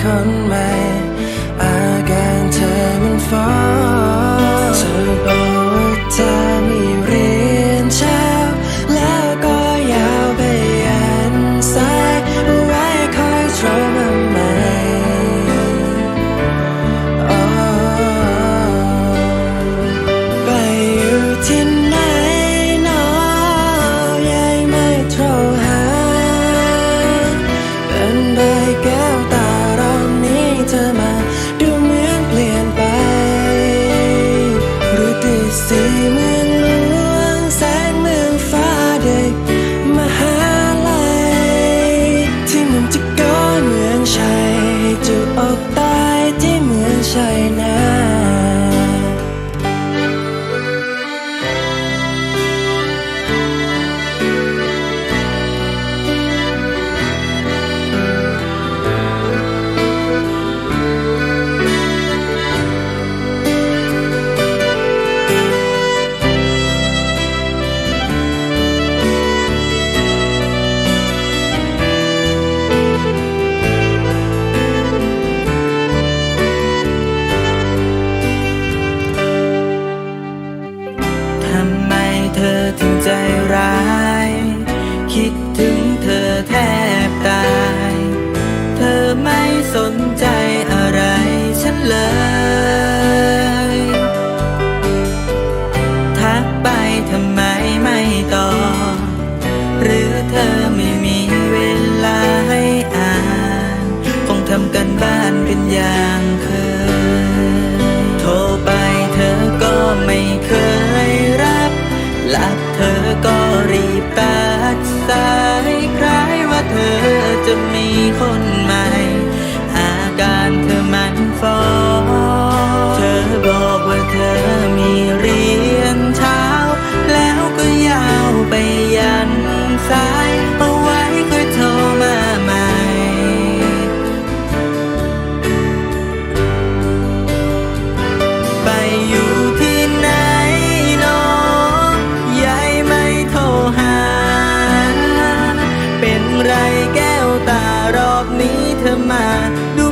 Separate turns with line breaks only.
คนใหม่ ถึงเธอแทบตาย เธอไม่สนใจอะไรฉันเลย ทักไปทำไมไม่ตอบหรือเธอไม่มีเวลาให้อ่าน คงทำกันบ้านเป็นอย่างเคย โทรไปเธอก็ไม่เคยรับ หลับเธอก็ แปดสายคล้ายว่าเธอจะมีคนใหม่ อาการเธอมันฟ้อง เธอบอกว่าเธอมีเรียนเช้า แล้วก็ยาวไปยันสาย ไรแก้วตารอบนี้เธอมา
ดู